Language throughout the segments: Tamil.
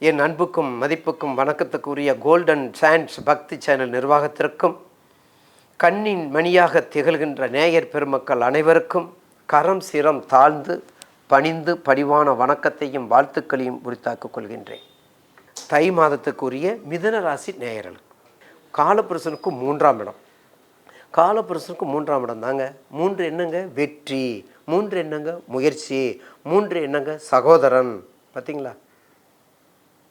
என் அன்புக்கும் மதிப்புக்கும் வணக்கத்துக்குரிய கோல்டன் சாண்ட்ஸ் பக்தி சேனல் நிர்வாகத்திற்கும் கண்ணின் மணியாக திகழ்கின்ற நேயர் பெருமக்கள் அனைவருக்கும் கரம் சிரம் தாழ்ந்து பணிந்து பணிவான வணக்கத்தையும் வாழ்த்துக்களையும் உரித்தாக்கிக் கொள்கின்றேன். தை மாதத்துக்குரிய மிதன ராசி நேயர்களுக்கு காலபுருஷனுக்கு மூன்றாம் இடம். காலபுருஷனுக்கு மூன்றாம் இடம் தாங்க. மூன்று என்னங்க? வெற்றி. மூன்று என்னங்க? முயற்சி. மூன்று என்னங்க? சகோதரன். பார்த்தீங்களா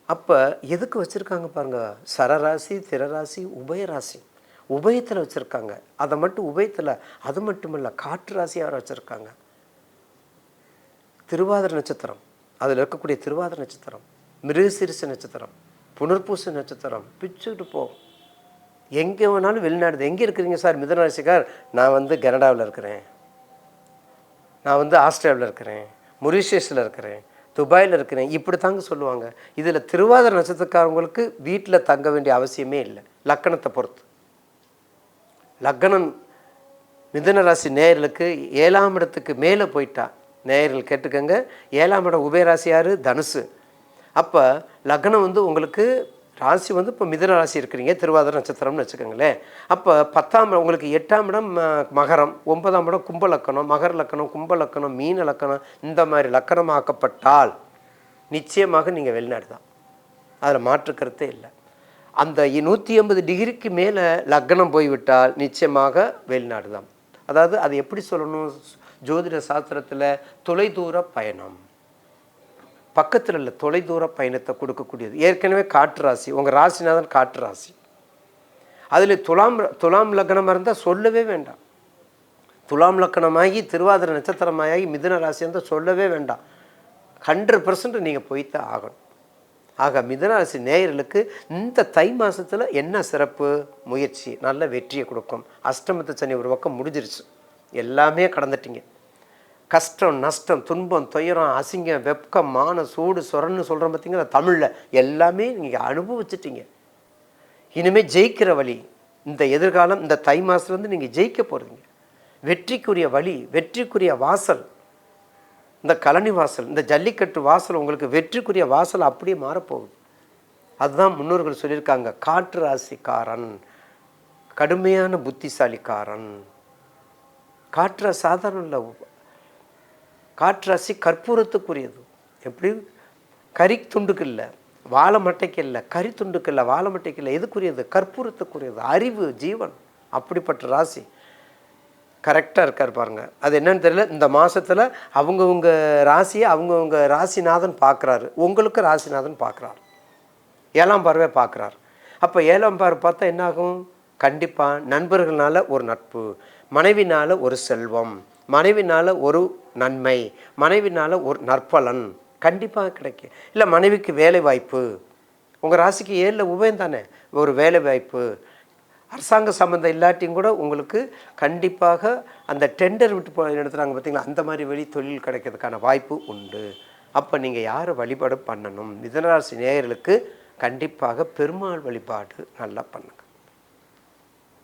அப்போ எதுக்கு வச்சுருக்காங்க பாருங்க? சரராசி திரராசி உபயராசி. உபயத்தில் வச்சுருக்காங்க. அதை மட்டும் உபயத்தில் அது மட்டும் இல்லை காற்று ராசியாக வச்சுருக்காங்க? திருவாதிர நட்சத்திரம். அதில் இருக்கக்கூடிய திருவாதிர நட்சத்திரம். மிருகசிரிசு நட்சத்திரம். புனர்பூச நட்சத்திரம். பிச்சுக்கிட்டு போ. எங்கே வேணாலும் வெளிநாடு. எங்கே இருக்கிறீங்க சார் மிதனராசிக்கார் நான் வந்து கனடாவில் இருக்கிறேன். நான் வந்து ஆஸ்திரேலியாவில் இருக்கிறேன். மொரிஷியஸில் இருக்கிறேன். துபாயில் இருக்கிறேன். இப்படி தாங்க சொல்லுவாங்க. இதில் திருவாதிர நட்சத்திரக்காரங்களுக்கு வீட்டில் தங்க வேண்டிய அவசியமே இல்லை. லக்கணத்தை பொறுத்து. லக்கணம் மிதன ராசி நேயர்களுக்கு ஏழாம் இடத்துக்கு மேலே போயிட்டா. நேயர்கள் கேட்டுக்கோங்க. ஏழாம் இடம் உபயராசி யார்? தனுசு. அப்போ லக்னம் வந்து உங்களுக்கு ராசி வந்து இப்போ மிதன ராசி இருக்கிறீங்க திருவாதிர நட்சத்திரம்னு வச்சுக்கோங்களேன். அப்போ பத்தாம் உங்களுக்கு எட்டாம் இடம் ம- மகரம் ஒன்பதாம் இடம் கும்ப லக்கணம் மகர லக்கணம் கும்ப லக்கணம் மீன லக்கணம் இந்த மாதிரி லக்கணமாக்கப்பட்டால் நிச்சயமாக நீங்கள் வெளிநாடு தான். அதில் மாற்று கருத்தே இல்லை. அந்த நூற்றி ஐம்பது டிகிரிக்கு மேலே லக்னம் போய்விட்டால் நிச்சயமாக வெளிநாடு தான். அதாவது அது எப்படி சொல்லணும்? ஜோதிட சாஸ்திரத்தில் தொலைதூர பயணம். பக்கத்தில் இல்லை தொலைதூர பயணத்தை கொடுக்கக்கூடியது. ஏற்கனவே காற்று ராசி உங்கள் ராசிநாதன் காற்று ராசி. அதில் துலாம் துலாம் லக்னமாக இருந்தால் சொல்லவே வேண்டாம். துலாம் லக்கணமாகி திருவாதிரை நட்சத்திரமாகி மிதுன ராசி இருந்தால் சொல்லவே வேண்டாம். ஹண்ட்ரட் பர்சன்ட் நீங்கள் போய்த்தான் ஆகணும். ஆக மிதுன ராசி நேயர்களுக்கு இந்த தை மாதத்தில் என்ன சிறப்பு? முயற்சி நல்ல வெற்றியை கொடுக்கும். அஷ்டமத்து சனி ஒரு பக்கம் முடிஞ்சிருச்சு. எல்லாமே கடந்துட்டீங்க. கஷ்டம் நஷ்டம் துன்பம் துயரம் அசிங்கம் வெப்பம் மான சூடு சொரன்னு சொல்கிறோம் பார்த்தீங்களா தமிழில் எல்லாமே நீங்கள் அனுபவிச்சிட்டிங்க. இனிமேல் ஜெயிக்கிற வழி இந்த எதிர்காலம் இந்த தை மாதத்துலேருந்து நீங்கள் ஜெயிக்க போகிறீங்க வெற்றிக்குரிய வழி வெற்றிக்குரிய வாசல் இந்த கழனி வாசல் இந்த ஜல்லிக்கட்டு வாசல் உங்களுக்கு வெற்றிக்குரிய வாசல் அப்படியே மாறப்போகுது. அதுதான் முன்னோர்கள் சொல்லியிருக்காங்க காற்று ராசிக்காரன் கடுமையான புத்திசாலிக்காரன். காற்று சாதாரண இல்லை காற்றாசி கற்பூரத்துக்குரியது. எப்படி? கறி துண்டுக்கு இல்லை வாழை மட்டைக்கு இல்லை கறி துண்டுக்கு இல்லை வாழை மட்டைக்கு இல்லை எதுக்குரியது? கற்பூரத்துக்குரியது அறிவு ஜீவன் அப்படிப்பட்ட ராசி. கரெக்டாக இருக்கார் பாருங்க. அது என்னன்னு தெரியல. இந்த மாதத்தில் அவங்கவுங்க ராசியை அவங்கவுங்க ராசிநாதன் பார்க்குறாரு உங்களுக்கு ராசிநாதன் பார்க்குறாரு ஏழாம் பார்வை பார்க்குறார் அப்போ ஏழாம் பார்வை பார்த்தா என்னாகும்? கண்டிப்பாக நண்பர்களால் ஒரு நட்பு மனைவினால் ஒரு செல்வம் மனைவினால் ஒரு நன்மை. மனைவினால் ஒரு நற்பலன். கண்டிப்பாக கிடைக்கும். இல்லை மனைவிக்கு வேலை வாய்ப்பு. உங்கள் ராசிக்கு ஏழில் உபயம் தானே? ஒரு வேலை வாய்ப்பு. அரசாங்க சம்மந்தம் இல்லாட்டியும் கூட உங்களுக்கு கண்டிப்பாக அந்த டெண்டர் விட்டு போ நடத்துகிறாங்க பார்த்தீங்களா அந்த மாதிரி வெளி தொழில் கிடைக்கிறதுக்கான வாய்ப்பு உண்டு. அப்போ நீங்கள் யாரை வழிபாடு பண்ணணும்? மிதனராசி நேயர்களுக்கு கண்டிப்பாக பெருமாள் வழிபாடு நல்லா பண்ணுங்கள்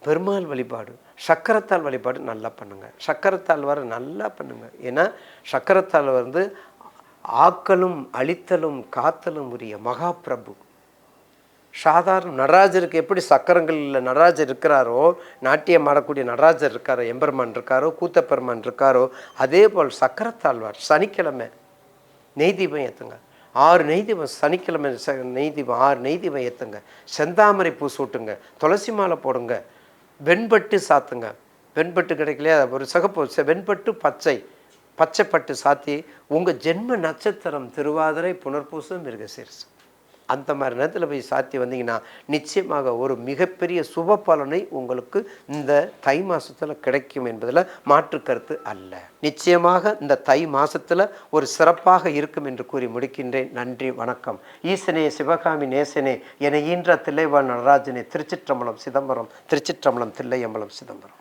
பெருமாள் வழிபாடு சக்கரத்தால் வழிபாடு நல்லா பண்ணுங்கள் சக்கரத்தால் வர நல்லா பண்ணுங்கள் ஏன்னா சக்கரத்தால் வந்து ஆக்கலும் அழித்தலும் காத்தலும் உரிய மகாபிரபு. சாதாரண நடராஜருக்கு எப்படி சக்கரங்களில் நடராஜர் இருக்கிறாரோ நாட்டியம் ஆடக்கூடிய நடராஜர் இருக்காரோ எம்பெருமான் இருக்காரோ கூத்தப்பெருமான் இருக்காரோ அதே போல் சக்கரத்தாழ்வார் சனிக்கிழமை நெய் தீபம் ஏற்றுங்க ஆறு நெய் தீபம் சனிக்கிழமை ச நெய் தீபம் ஆறு நெய் தீபம் ஏற்றுங்க செந்தாமரை பூ சூட்டுங்க. துளசி மாலை போடுங்க. வெண்பட்டு சாத்துங்க. வெண்பட்டு கிடைக்கலையா? ஒரு சிகப்பு செ- வெண்பட்டு பச்சை. பச்சைப்பட்டு சாத்தி உங்கள் ஜென்ம நட்சத்திரம் திருவாதிரை புனர்பூசம் மிருகசீரிசம். அந்த மாதிரி நேரத்தில் போய் சாத்தி வந்தீங்கன்னா நிச்சயமாக ஒரு மிகப்பெரிய சுப பலனை உங்களுக்கு இந்த தை மாதத்தில் கிடைக்கும் என்பதில் மாற்று கருத்து அல்ல. நிச்சயமாக இந்த தை மாதத்தில் ஒரு சிறப்பாக இருக்கும் என்று கூறி முடிக்கின்றேன். நன்றி வணக்கம். ஈசனே சிவகாமி நேசனே என ஈன்ற தில்லைவா நடராஜனே திருச்சிற்றம்பலம் சிதம்பரம் திருச்சிற்றம்பலம் தில்லையம்பலம் சிதம்பரம்.